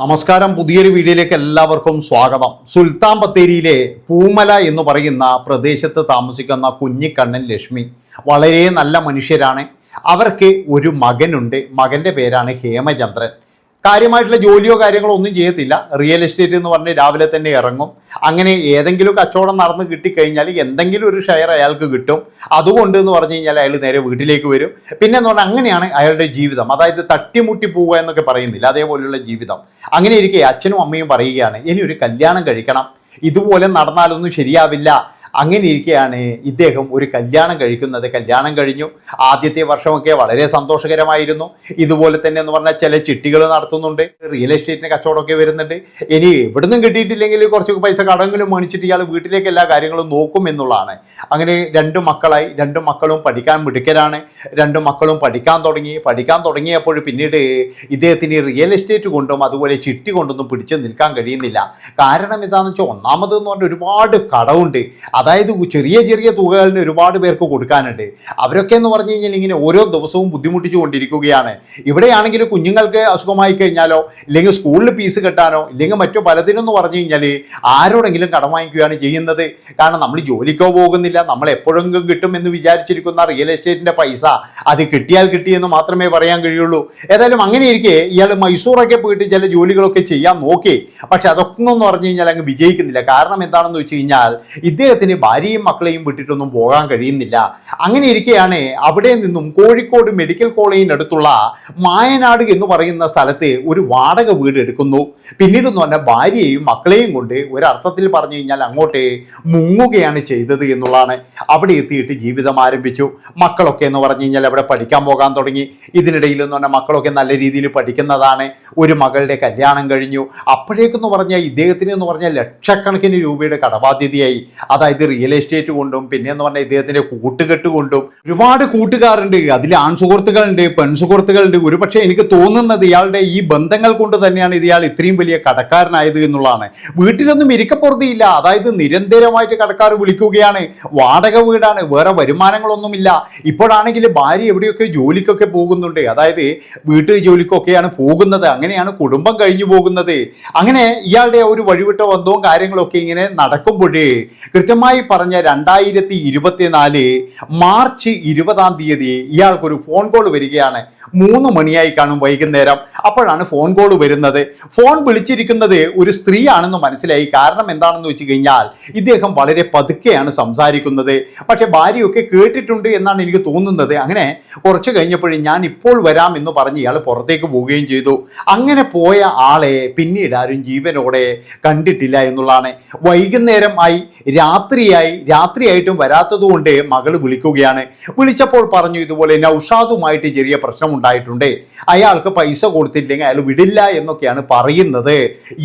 നമസ്കാരം. പുതിയൊരു വീഡിയോയിലേക്ക് എല്ലാവർക്കും സ്വാഗതം. സുൽത്താൻ ബത്തേരിയിലെ പൂമല എന്ന് പറയുന്ന പ്രദേശത്ത് താമസിക്കുന്ന കുഞ്ഞിക്കണ്ണൻ ലക്ഷ്മി വളരെ നല്ല മനുഷ്യരാണ്. അവർക്ക് ഒരു മകനുണ്ട്. മകന്റെ പേരാണ് ഹേമചന്ദ്രൻ. കാര്യമായിട്ടുള്ള ജോലിയോ കാര്യങ്ങളോ ഒന്നും ചെയ്യത്തില്ല. റിയൽ എസ്റ്റേറ്റ് എന്ന് പറഞ്ഞ് രാവിലെ തന്നെ ഇറങ്ങും. അങ്ങനെ ഏതെങ്കിലും കച്ചവടം നടന്ന് കിട്ടിക്കഴിഞ്ഞാൽ എന്തെങ്കിലും ഒരു ഷെയർ അയാൾക്ക് കിട്ടും. അതുകൊണ്ട് എന്ന് പറഞ്ഞു കഴിഞ്ഞാൽ അയാൾ നേരെ വീട്ടിലേക്ക് വരും. പിന്നെ എന്ന് പറഞ്ഞാൽ അങ്ങനെയാണ് അയാളുടെ ജീവിതം. അതായത് തട്ടിമുട്ടി പോവുക എന്നൊക്കെ പറയുന്നില്ല. അതേപോലെയുള്ള ജീവിതം. അങ്ങനെ ഇരിക്കെ അച്ഛനും അമ്മയും പറയുകയാണ് ഇനി ഒരു കല്യാണം കഴിക്കണം. ഇതുപോലെ നടന്നാലൊന്നും ശരിയാവില്ല. അങ്ങനെ ഇരിക്കെയാണ് ഇദ്ദേഹം ഒരു കല്യാണം കഴിക്കുന്നത്. കല്യാണം കഴിഞ്ഞു. ആദ്യത്തെ വർഷമൊക്കെ വളരെ സന്തോഷകരമായിരുന്നു. ഇതുപോലെ തന്നെ എന്ന് പറഞ്ഞാൽ ചില ചിട്ടികൾ നടത്തുന്നുണ്ട്. റിയൽ എസ്റ്റേറ്റിന് കച്ചവടമൊക്കെ വരുന്നുണ്ട്. ഇനി എവിടുന്നും കിട്ടിയിട്ടില്ലെങ്കിൽ കുറച്ച് പൈസ കടമെങ്കിലും മേടിച്ചിട്ട് ഇയാൾ വീട്ടിലേക്ക് എല്ലാ കാര്യങ്ങളും നോക്കും എന്നുള്ളതാണ്. അങ്ങനെ രണ്ട് മക്കളായി. രണ്ട് മക്കളും പഠിക്കാൻ മിടുക്കരാണ്. രണ്ട് മക്കളും പഠിക്കാൻ തുടങ്ങി. പഠിക്കാൻ തുടങ്ങിയപ്പോൾ പിന്നീട് ഇദ്ദേഹത്തിന് റിയൽ എസ്റ്റേറ്റ് കൊണ്ടും അതുപോലെ ചിട്ടി കൊണ്ടൊന്നും പിടിച്ച് നിൽക്കാൻ കഴിയുന്നില്ല. കാരണം എന്താണെന്ന് വെച്ചാൽ ഒന്നാമത് എന്ന് പറഞ്ഞാൽ ഒരുപാട് കടമുണ്ട്. അതായത് ചെറിയ ചെറിയ തുകകളിന് ഒരുപാട് പേർക്ക് കൊടുക്കാനുണ്ട്. അവരൊക്കെ എന്ന് പറഞ്ഞു കഴിഞ്ഞാൽ ഇങ്ങനെ ഓരോ ദിവസവും ബുദ്ധിമുട്ടിച്ചു കൊണ്ടിരിക്കുകയാണ്. ഇവിടെയാണെങ്കിൽ കുഞ്ഞുങ്ങൾക്ക് അസുഖമായി കഴിഞ്ഞാലോ ഇല്ലെങ്കിൽ സ്കൂളിൽ ഫീസ് കെട്ടാനോ ഇല്ലെങ്കിൽ മറ്റു പലതിനെന്ന് പറഞ്ഞു കഴിഞ്ഞാൽ ആരോടെങ്കിലും കടം വാങ്ങിക്കുകയാണ് ചെയ്യുന്നത്. കാരണം നമ്മൾ ജോലിക്കോ പോകുന്നില്ല നമ്മൾ എപ്പോഴെങ്കിലും കിട്ടും എന്ന് വിചാരിച്ചിരിക്കുന്ന റിയൽ എസ്റ്റേറ്റിന്റെ പൈസ അത് കിട്ടിയാൽ കിട്ടിയെന്ന് മാത്രമേ പറയാൻ കഴിയുള്ളൂ. ഏതായാലും അങ്ങനെ ഇരിക്കെ ഇയാൾ മൈസൂറൊക്കെ പോയിട്ട് ചില ജോലികളൊക്കെ ചെയ്യാൻ നോക്കി. പക്ഷെ അതൊക്കെ എന്ന് പറഞ്ഞു കഴിഞ്ഞാൽ അങ്ങ് വിജയിക്കുന്നില്ല. കാരണം എന്താണെന്ന് വെച്ച് കഴിഞ്ഞാൽ ഇദ്ദേഹത്തിന് ഭാര്യയും മക്കളെയും വിട്ടിട്ടൊന്നും പോകാൻ കഴിയുന്നില്ല. അങ്ങനെ ഇരിക്കെയാണ് അവിടെ നിന്നും കോഴിക്കോട് മെഡിക്കൽ കോളേജിനടുത്തുള്ള മായനാട് എന്ന് പറയുന്ന സ്ഥലത്ത് ഒരു വാടക വീട് എടുക്കുന്നു. പിന്നീട് എന്ന് പറഞ്ഞാൽ ഭാര്യയെയും മക്കളെയും കൊണ്ട് ഒരർത്ഥത്തിൽ പറഞ്ഞു കഴിഞ്ഞാൽ അങ്ങോട്ട് മുങ്ങുകയാണ് ചെയ്തത് എന്നുള്ളതാണ്. അവിടെ എത്തിയിട്ട് ജീവിതം ആരംഭിച്ചു. മക്കളൊക്കെ എന്ന് പറഞ്ഞു കഴിഞ്ഞാൽ അവിടെ പഠിക്കാൻ പോകാൻ തുടങ്ങി. ഇതിനിടയിൽ എന്ന് പറഞ്ഞാൽ മക്കളൊക്കെ നല്ല രീതിയിൽ പഠിക്കുന്നതാണ്. ഒരു മകളുടെ കല്യാണം കഴിഞ്ഞു. അപ്പോഴേക്കെന്ന് പറഞ്ഞാൽ ഇദ്ദേഹത്തിന് എന്ന് പറഞ്ഞാൽ ലക്ഷക്കണക്കിന് രൂപയുടെ കടബാധ്യതയായി. അതായത് റിയൽ എസ്റ്റേറ്റ് കൊണ്ടും പിന്നെ എന്ന് പറഞ്ഞാൽ ഇദ്ദേഹത്തിന്റെ കൂട്ടുകെട്ട് കൊണ്ടും ഒരുപാട് കൂട്ടുകാരുണ്ട്. അതിൽ ആൺസുഹൃത്തുക്കളുണ്ട് പെൺസുഹൃത്തുക്കളുണ്ട്. ഒരുപക്ഷെ എനിക്ക് തോന്നുന്നത് ഇയാളുടെ ഈ ബന്ധങ്ങൾ കൊണ്ട് തന്നെയാണ് ഇയാൾ ഇത്രയും വലിയ കടക്കാരനായത് എന്നുള്ളതാണ്. വീട്ടിലൊന്നും ഇരിക്കപ്പുറത്തിയില്ല അതായത് നിരന്തരമായിട്ട് കടക്കാർ വിളിക്കുകയാണ്. വാടക വീടാണ്. വേറെ വരുമാനങ്ങളൊന്നുമില്ല. ഇപ്പോഴാണെങ്കിൽ ഭാര്യ എവിടെയൊക്കെ ജോലിക്കൊക്കെ പോകുന്നുണ്ട്. അതായത് വീട്ടിൽ ജോലിക്കൊക്കെയാണ് പോകുന്നത്. അങ്ങനെയാണ് കുടുംബം കഴിഞ്ഞു പോകുന്നത്. അങ്ങനെ ഇയാളുടെ ഒരു വഴിവിട്ട ബന്ധവും കാര്യങ്ങളൊക്കെ ഇങ്ങനെ നടക്കുമ്പോഴേ കൃത്യമായി പറഞ്ഞ രണ്ടായിരത്തി ഇരുപത്തിനാല് മാർച്ച് ഇരുപതാം തീയതി ഇയാൾക്കൊരു ഫോൺ കോൾ വരികയാണ്. മൂന്ന് മണിയായി കാണും വൈകുന്നേരം. അപ്പോഴാണ് ഫോൺ കോൾ വരുന്നത്. ഫോൺ വിളിച്ചിരിക്കുന്നത് ഒരു സ്ത്രീയാണെന്ന് മനസ്സിലായി. കാരണം എന്താണെന്ന് വെച്ച് കഴിഞ്ഞാൽ ഇദ്ദേഹം വളരെ പതുക്കെയാണ് സംസാരിക്കുന്നത്. പക്ഷേ ഭാര്യയൊക്കെ കേട്ടിട്ടുണ്ട് എന്നാണ് എനിക്ക് തോന്നുന്നത്. അങ്ങനെ കുറച്ച് കഴിഞ്ഞപ്പോഴും ഞാൻ ഇപ്പോൾ വരാം എന്ന് പറഞ്ഞ് ഇയാൾ പുറത്തേക്ക് പോവുകയും ചെയ്തു. അങ്ങനെ പോയ ആളെ പിന്നീട് ആരും ജീവനോടെ കണ്ടിട്ടില്ല എന്നുള്ളതാണ്. വൈകുന്നേരം ആയി രാത്രിയായി രാത്രിയായിട്ടും വരാത്തതുകൊണ്ട് മകൾ വിളിക്കുകയാണ്. വിളിച്ചപ്പോൾ പറഞ്ഞു ഇതുപോലെ നൗഷാദുമായിട്ട് ചെറിയ പ്രശ്നം ഉണ്ടായിട്ടുണ്ട്. അയാൾക്ക് പൈസ കൊടുത്തില്ലെങ്കിൽ അയാൾ വിടില്ല എന്നൊക്കെയാണ് പറയുന്നത്.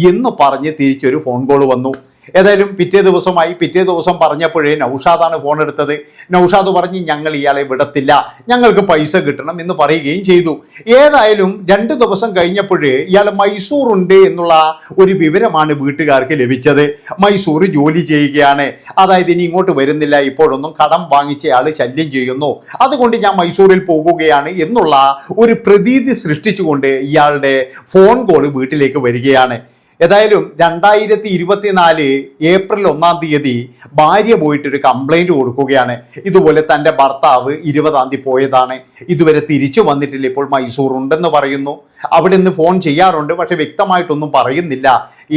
എന്ന് പറഞ്ഞ് തിരിച്ചൊരു ഫോൺ കോൾ വന്നു. ഏതായാലും പിറ്റേ ദിവസമായി പിറ്റേ ദിവസം പറഞ്ഞപ്പോഴേ നൗഷാദാണ് ഫോൺ എടുത്തത് നൗഷാദ് പറഞ്ഞ് ഞങ്ങൾ ഇയാളെ വിടത്തില്ല. ഞങ്ങൾക്ക് പൈസ കിട്ടണം എന്ന് പറയുകയും ചെയ്തു. ഏതായാലും രണ്ട് ദിവസം കഴിഞ്ഞപ്പോഴേ ഇയാൾ മൈസൂർ ഉണ്ട് എന്നുള്ള ഒരു വിവരമാണ് വീട്ടുകാർക്ക് ലഭിച്ചത്. മൈസൂർ ജോലി ചെയ്യുകയാണ്. അതായത് ഇനി ഇങ്ങോട്ട് വരുന്നില്ല. ഇപ്പോഴൊന്നും കടം വാങ്ങിച്ച ആൾ ശല്യം ചെയ്യുന്നു. അതുകൊണ്ട് ഞാൻ മൈസൂരിൽ പോകുകയാണ് എന്നുള്ള ഒരു പ്രതീതി സൃഷ്ടിച്ചുകൊണ്ട് ഇയാളുടെ ഫോൺ കോൾ വീട്ടിലേക്ക് വരികയാണ്. ഏതായാലും രണ്ടായിരത്തി ഇരുപത്തിനാല് ഏപ്രിൽ ഒന്നാം തീയതി ഭാര്യ പോയിട്ടൊരു കംപ്ലൈന്റ് കൊടുക്കുകയാണ്. ഇതുപോലെ തന്റെ ഭർത്താവ് ഇരുപതാം തീയതി പോയതാണ്. ഇതുവരെ തിരിച്ചു വന്നിട്ടില്ല. ഇപ്പോൾ മൈസൂർ ഉണ്ടെന്ന് പറയുന്നു. അവിടെ നിന്ന് ഫോൺ ചെയ്യാറുണ്ട്. പക്ഷെ വ്യക്തമായിട്ടൊന്നും പറയുന്നില്ല.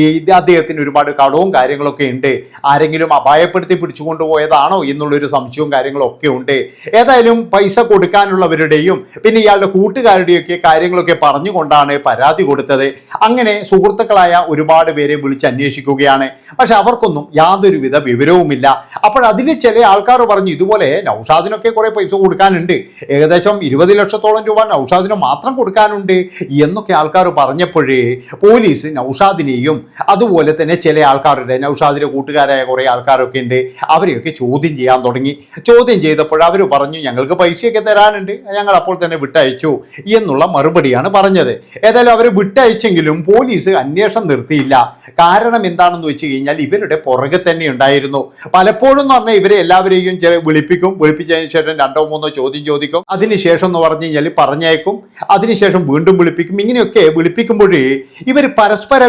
ഈ അദ്ദേഹത്തിന് ഒരുപാട് കടവും കാര്യങ്ങളൊക്കെ ഉണ്ട്. ആരെങ്കിലും അപായപ്പെടുത്തി പിടിച്ചുകൊണ്ട് പോയതാണോ എന്നുള്ളൊരു സംശയവും കാര്യങ്ങളൊക്കെ ഉണ്ട്. ഏതായാലും പൈസ കൊടുക്കാനുള്ളവരുടെയും പിന്നെ ഇയാളുടെ കൂട്ടുകാരുടെയൊക്കെ കാര്യങ്ങളൊക്കെ പറഞ്ഞുകൊണ്ടാണ് പരാതി കൊടുത്തത്. അങ്ങനെ സുഹൃത്തുക്കളായ ഒരുപാട് പേരെ വിളിച്ച് അന്വേഷിക്കുകയാണ്. പക്ഷെ അവർക്കൊന്നും യാതൊരുവിധ വിവരവുമില്ല. അപ്പോൾ അതിൽ ചില ആൾക്കാർ പറഞ്ഞു ഇതുപോലെ നൗഷാദിനൊക്കെ കുറെ പൈസ കൊടുക്കാനുണ്ട്. ഏകദേശം ഇരുപത് ലക്ഷത്തോളം രൂപ നൗഷാദിന് മാത്രം കൊടുക്കാനുണ്ട്. എന്നൊക്കെ ആൾക്കാർ പറഞ്ഞപ്പോഴേ പോലീസ് നൗഷാദിനെയും അതുപോലെ തന്നെ ചില ആൾക്കാരുടെ നൗഷാദിന്റെ കൂട്ടുകാരായ കുറേ ആൾക്കാരൊക്കെ ഉണ്ട്. അവരെയൊക്കെ ചോദ്യം ചെയ്യാൻ തുടങ്ങി. ചോദ്യം ചെയ്തപ്പോൾ അവർ പറഞ്ഞു ഞങ്ങൾക്ക് പൈസയൊക്കെ തരാനുണ്ട്. ഞങ്ങൾ അപ്പോൾ തന്നെ വിട്ടയച്ചു എന്നുള്ള മറുപടിയാണ് പറഞ്ഞത്. ഏതായാലും അവർ വിട്ടയച്ചെങ്കിലും പോലീസ് അന്വേഷണം നിർത്തിയില്ല. കാരണം എന്താണെന്ന് വെച്ച് കഴിഞ്ഞാൽ ഇവരുടെ പുറകെ തന്നെ ഉണ്ടായിരുന്നു. പലപ്പോഴും എന്ന് പറഞ്ഞാൽ ഇവരെ എല്ലാവരെയും ചില വിളിപ്പിക്കും. വിളിപ്പിച്ചതിന് ശേഷം രണ്ടോ മൂന്നോ ചോദ്യം ചോദിക്കും. അതിനുശേഷം എന്ന് പറഞ്ഞു കഴിഞ്ഞാൽ പറഞ്ഞേക്കും അതിനുശേഷം വീണ്ടും വിളിപ്പിക്കും. ഇങ്ങനെയൊക്കെ വിളിപ്പിക്കുമ്പോഴേ ഇവർ പരസ്പര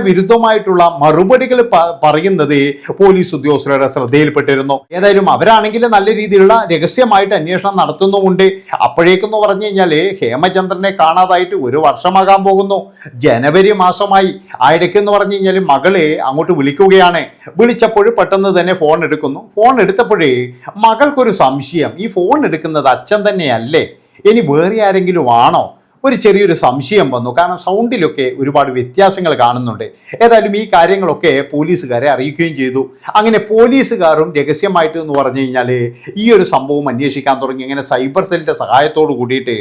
വിരുദ്ധമായിട്ടുള്ള മറുപടികൾ പറയുന്നത് പോലീസ് ഉദ്യോഗസ്ഥരുടെ ശ്രദ്ധയിൽപ്പെട്ടിരുന്നു. ഏതായാലും അവരാണെങ്കിൽ നല്ല രീതിയിലുള്ള രഹസ്യമായിട്ട് അന്വേഷണം നടത്തുന്നുമുണ്ട്. അപ്പോഴേക്കെന്ന് പറഞ്ഞു കഴിഞ്ഞാൽ ഹേമചന്ദ്രനെ കാണാതായിട്ട് ഒരു വർഷമാകാൻ പോകുന്നു. ജനുവരി മാസമായി. ആയിടയ്ക്കെന്ന് പറഞ്ഞു കഴിഞ്ഞാൽ മകൾ അങ്ങോട്ട് വിളിക്കുകയാണ്. വിളിച്ചപ്പോൾ പെട്ടെന്ന് തന്നെ ഫോൺ എടുക്കുന്നു. ഫോൺ എടുത്തപ്പോഴേ മകൾക്കൊരു സംശയം. ഈ ഫോൺ എടുക്കുന്നത് അച്ഛൻ തന്നെയല്ലേ? ഇനി വേറെ ആരെങ്കിലും ആണോ? ഒരു ചെറിയൊരു സംശയം വന്നു. കാരണം സൗണ്ടിലൊക്കെ ഒരുപാട് വ്യത്യാസങ്ങൾ കാണുന്നുണ്ട്. ഏതായാലും ഈ കാര്യങ്ങളൊക്കെ പോലീസുകാരെ അറിയിക്കുകയും ചെയ്തു. അങ്ങനെ പോലീസുകാരും രഹസ്യമായിട്ട് എന്ന് പറഞ്ഞു കഴിഞ്ഞാൽ ഈ ഒരു സംഭവം അന്വേഷിക്കാൻ തുടങ്ങി. ഇങ്ങനെ സൈബർ സെല്ലിന്റെ സഹായത്തോട് കൂടിയിട്ട്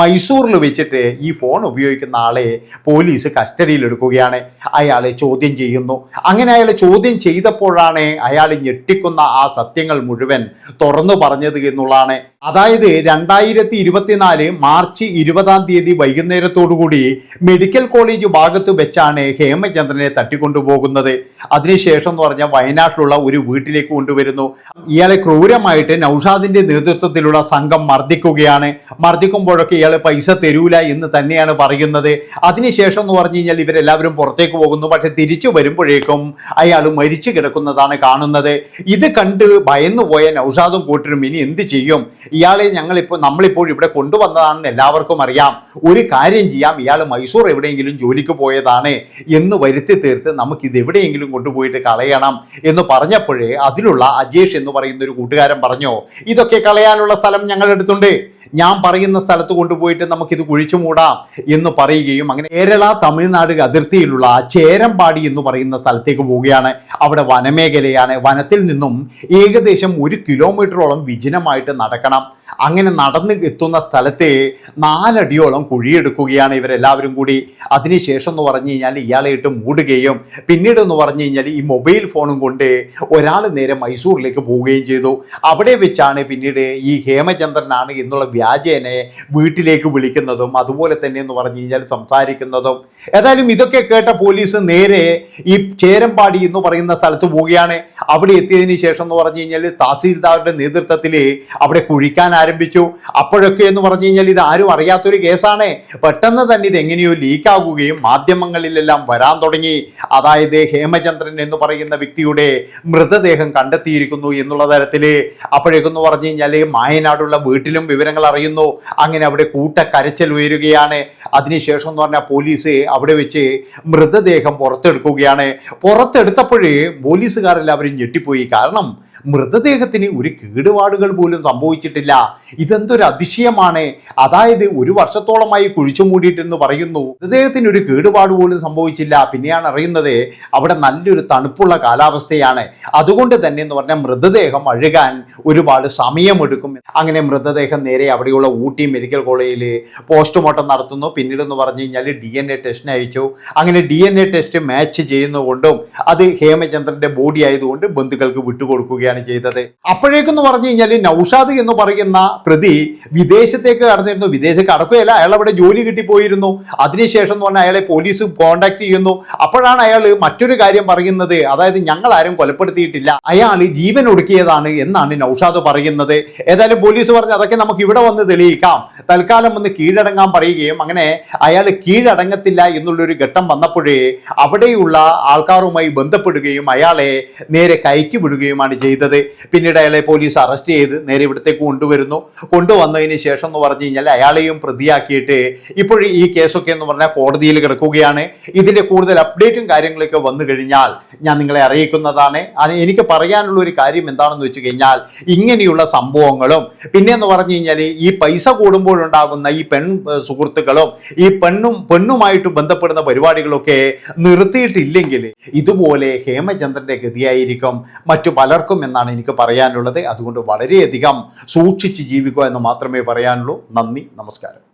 മൈസൂറിൽ വെച്ചിട്ട് ഈ ഫോൺ ഉപയോഗിക്കുന്ന ആളെ പോലീസ് കസ്റ്റഡിയിലെടുക്കുകയാണ് അയാളെ ചോദ്യം ചെയ്യുന്നു. അങ്ങനെ അയാളെ ചോദ്യം ചെയ്തപ്പോഴാണ് അയാൾ ഞെട്ടിക്കുന്ന ആ സത്യങ്ങൾ മുഴുവൻ തുറന്നു പറഞ്ഞത് എന്നുള്ളതാണ്. അതായത് രണ്ടായിരത്തി ഇരുപത്തിനാല് മാർച്ച് ഇരുപതാം തീയതി വൈകുന്നേരത്തോടുകൂടി മെഡിക്കൽ കോളേജ് ഭാഗത്ത് വെച്ചാണ് ഹേമചന്ദ്രനെ തട്ടിക്കൊണ്ടുപോകുന്നത്. അതിനുശേഷം എന്ന് പറഞ്ഞാൽ വയനാട്ടിലുള്ള ഒരു വീട്ടിലേക്ക് കൊണ്ടുവരുന്നു. ഇയാളെ ക്രൂരമായിട്ട് നൌഷാദിന്റെ നേതൃത്വത്തിലുള്ള സംഘം മർദ്ദിക്കുകയാണ്. മർദ്ദിക്കുമ്പോഴൊക്കെ ഇയാൾ പൈസ തരൂല എന്ന് തന്നെയാണ് പറയുന്നത്. അതിനുശേഷം എന്ന് പറഞ്ഞു കഴിഞ്ഞാൽ ഇവരെല്ലാവരും പുറത്തേക്ക് പോകുന്നു. പക്ഷെ തിരിച്ചു വരുമ്പോഴേക്കും അയാൾ മരിച്ചു കിടക്കുന്നതാണ് കാണുന്നത്. ഇത് കണ്ട് ഭയന്നു പോയ നൌഷാദും കൂട്ടരും ഇനി എന്ത് ചെയ്യും? ഇയാളെ ഞങ്ങളിപ്പോൾ നമ്മളിപ്പോൾ ഇവിടെ കൊണ്ടുവന്നതാണെന്ന് എല്ലാവർക്കും അറിയാം. ഒരു കാര്യം ചെയ്യാം. ഇയാൾ മൈസൂർ എവിടെയെങ്കിലും ജോലിക്ക് പോയതാണ് എന്ന് വരുത്തി തീർത്ത് നമുക്ക് ഇത് എവിടെയെങ്കിലും കൊണ്ടുപോയിട്ട് കളയണം എന്ന് പറഞ്ഞപ്പോഴേ അതിലുള്ള അജേഷ് എന്ന് പറയുന്ന ഒരു കൂട്ടുകാരൻ പറഞ്ഞോ ഇതൊക്കെ കളയാനുള്ള സ്ഥലം ഞങ്ങൾ എടുത്തുണ്ട് ഞാൻ പറയുന്ന സ്ഥലത്ത് കൊണ്ടുപോയിട്ട് നമുക്കിത് കുഴിച്ചു മൂടാം എന്ന് പറയുകയും അങ്ങനെ കേരള തമിഴ്നാട് അതിർത്തിയിലുള്ള ചേരമ്പാടി എന്ന് പറയുന്ന സ്ഥലത്തേക്ക് പോവുകയാണ്. അവിടെ വനമേഖലയാണ്. വനത്തിൽ നിന്നും ഏകദേശം ഒരു കിലോമീറ്ററോളം വിജനമായിട്ട് നടക്കണം. അങ്ങനെ നടന്ന് എത്തുന്ന സ്ഥലത്തെ നാലടിയോളം കുഴിയെടുക്കുകയാണ് ഇവരെല്ലാവരും കൂടി. അതിനുശേഷം എന്ന് പറഞ്ഞു കഴിഞ്ഞാൽ ഇയാളെ ഇട്ട് മൂടുകയും പിന്നീട് എന്ന് പറഞ്ഞു കഴിഞ്ഞാൽ ഈ മൊബൈൽ ഫോണും കൊണ്ട് ഒരാൾ നേരെ മൈസൂരിലേക്ക് പോവുകയും ചെയ്തു. അവിടെ വെച്ചാണ് പിന്നീട് ഈ ഹേമചന്ദ്രനാണ് എന്നുള്ള വ്യാജേനെ വീട്ടിലേക്ക് വിളിക്കുന്നതും അതുപോലെ തന്നെ എന്ന് പറഞ്ഞു കഴിഞ്ഞാൽ സംസാരിക്കുന്നതും. ഏതായാലും ഇതൊക്കെ കേട്ട പോലീസ് നേരെ ഈ ചേരമ്പാടി എന്ന് പറയുന്ന സ്ഥലത്ത് പോവുകയാണ്. അവിടെ എത്തിയതിന് ശേഷം എന്ന് പറഞ്ഞു കഴിഞ്ഞാൽ തഹസീൽദാരുടെ നേതൃത്വത്തിൽ അവിടെ കുഴിക്കാൻ ആരംഭിച്ചു. അപ്പോഴൊക്കെ എന്ന് പറഞ്ഞു കഴിഞ്ഞാൽ ഇത് ആരും അറിയാത്തൊരു കേസാണ്. പെട്ടെന്ന് തന്നെ ഇത് എങ്ങനെയോ ലീക്കാകുകയും മാധ്യമങ്ങളിലെല്ലാം വരാൻ തുടങ്ങി. അതായത് ഹേമചന്ദ്രൻ എന്ന് പറയുന്ന വ്യക്തിയുടെ മൃതദേഹം കണ്ടെത്തിയിരിക്കുന്നു എന്നുള്ള തരത്തിൽ അപ്പോഴേക്കെന്ന് പറഞ്ഞു കഴിഞ്ഞാൽ മായനാടുള്ള വീട്ടിലും വിവരങ്ങൾ അറിയുന്നു. അങ്ങനെ അവിടെ കൂട്ടക്കരച്ചൽ ഉയരുകയാണ്. അതിനുശേഷം എന്ന് പറഞ്ഞാൽ പോലീസ് അവിടെ വെച്ച് മൃതദേഹം പുറത്തെടുക്കുകയാണ്. പുറത്തെടുത്തപ്പോഴേ പോലീസുകാരെല്ലാവരും ഞെട്ടിപ്പോയി. കാരണം മൃതദേഹത്തിന് ഒരു കേടുപാടുകൾ പോലും സംഭവിച്ചിട്ടില്ല. ഇതെന്തൊരു അതിശയമാണ്. അതായത് ഒരു വർഷത്തോളമായി കുഴിച്ചു മൂടിയിട്ടെന്ന് പറയുന്നു. മൃതദേഹത്തിന് ഒരു കേടുപാട് പോലും സംഭവിച്ചില്ല. പിന്നെയാണ് അറിയുന്നത് അവിടെ നല്ലൊരു തണുപ്പുള്ള കാലാവസ്ഥയാണ്. അതുകൊണ്ട് തന്നെ എന്ന് പറഞ്ഞാൽ മൃതദേഹം അഴുകാൻ ഒരുപാട് സമയമെടുക്കും. അങ്ങനെ മൃതദേഹം നേരെ അവിടെയുള്ള ഊട്ടി മെഡിക്കൽ കോളേജിൽ പോസ്റ്റ്മോർട്ടം നടത്തുന്നു. പിന്നീട് എന്ന് പറഞ്ഞു കഴിഞ്ഞാൽ ഡി എൻ എ ടെസ്റ്റിന് അയച്ചു. അങ്ങനെ D N A test match ചെയ്യുന്നതുകൊണ്ടും അത് ഹേമചന്ദ്രന്റെ ബോഡി ആയതുകൊണ്ട് ബന്ധുക്കൾക്ക് വിട്ടുകൊടുക്കുകയാണ്. ചെയ്തത്. അപ്പോഴേക്കെന്ന് പറഞ്ഞു കഴിഞ്ഞാൽ നൌഷാദ് എന്ന് പറയുന്ന പ്രതി വിദേശത്തേക്ക് കടന്നിരുന്നു. വിദേശത്ത് കടക്കുകയല്ല അയാൾ അവിടെ ജോലി കിട്ടിപ്പോയിരുന്നു. അതിനുശേഷം എന്ന് പറഞ്ഞാൽ അയാളെ പോലീസ് കോണ്ടാക്ട് ചെയ്യുന്നു. അപ്പോഴാണ് അയാൾ മറ്റൊരു കാര്യം പറയുന്നത്. അതായത് ഞങ്ങൾ ആരും കൊലപ്പെടുത്തിയിട്ടില്ല. അയാൾ ജീവൻ ഒടുക്കിയതാണ് എന്നാണ് നൌഷാദ് പറയുന്നത്. ഏതായാലും പോലീസ് പറഞ്ഞു അതൊക്കെ നമുക്ക് ഇവിടെ വന്ന് തെളിയിക്കാം. തൽക്കാലം ഒന്ന് കീഴടങ്ങാൻ പറയുകയും അങ്ങനെ അയാൾ കീഴടങ്ങത്തില്ല എന്നുള്ളൊരു ഘട്ടം വന്നപ്പോഴേ അവിടെയുള്ള ആൾക്കാരുമായി ബന്ധപ്പെടുകയും അയാളെ നേരെ കയറ്റി വിടുകയുമാണ് ചെയ്തത്. പിന്നീട് അയാളെ പോലീസ് അറസ്റ്റ് ചെയ്ത് നേരെ ഇവിടത്തേക്ക് കൊണ്ടുവരുന്നു. കൊണ്ടുവന്നതിന് ശേഷം എന്ന് പറഞ്ഞു കഴിഞ്ഞാൽ അയാളെയും പ്രതിയാക്കിയിട്ട് ഇപ്പോൾ ഈ കേസൊക്കെ എന്ന് പറഞ്ഞാൽ കോടതിയിൽ കിടക്കുകയാണ്. ഇതിന്റെ കൂടുതൽ അപ്ഡേറ്റും കാര്യങ്ങളൊക്കെ വന്നു കഴിഞ്ഞാൽ ഞാൻ നിങ്ങളെ അറിയിക്കുന്നതാണ്. എനിക്ക് പറയാനുള്ള ഒരു കാര്യം എന്താണെന്ന് വെച്ച് കഴിഞ്ഞാൽ ഇങ്ങനെയുള്ള സംഭവങ്ങളും പിന്നെ എന്ന് പറഞ്ഞു കഴിഞ്ഞാൽ ഈ പൈസ കൂടുമ്പോഴുണ്ടാകുന്ന ഈ പെൺ സുഹൃത്തുക്കളും ഈ പെണ്ണും പെണ്ണുമായിട്ട് ബന്ധപ്പെടുന്ന പരിപാടികളൊക്കെ നിർത്തിയിട്ടില്ലെങ്കിൽ ഇതുപോലെ ഹേമചന്ദ്രന്റെ ഗതിയായിരിക്കും മറ്റു പലർക്കും എന്നാണ് എനിക്ക് പറയാനുള്ളത്. അതുകൊണ്ട് വളരെയധികം സൂക്ഷിച്ച് ജീവിക്കുക എന്ന് മാത്രമേ പറയാനുള്ളൂ. നന്ദി നമസ്കാരം.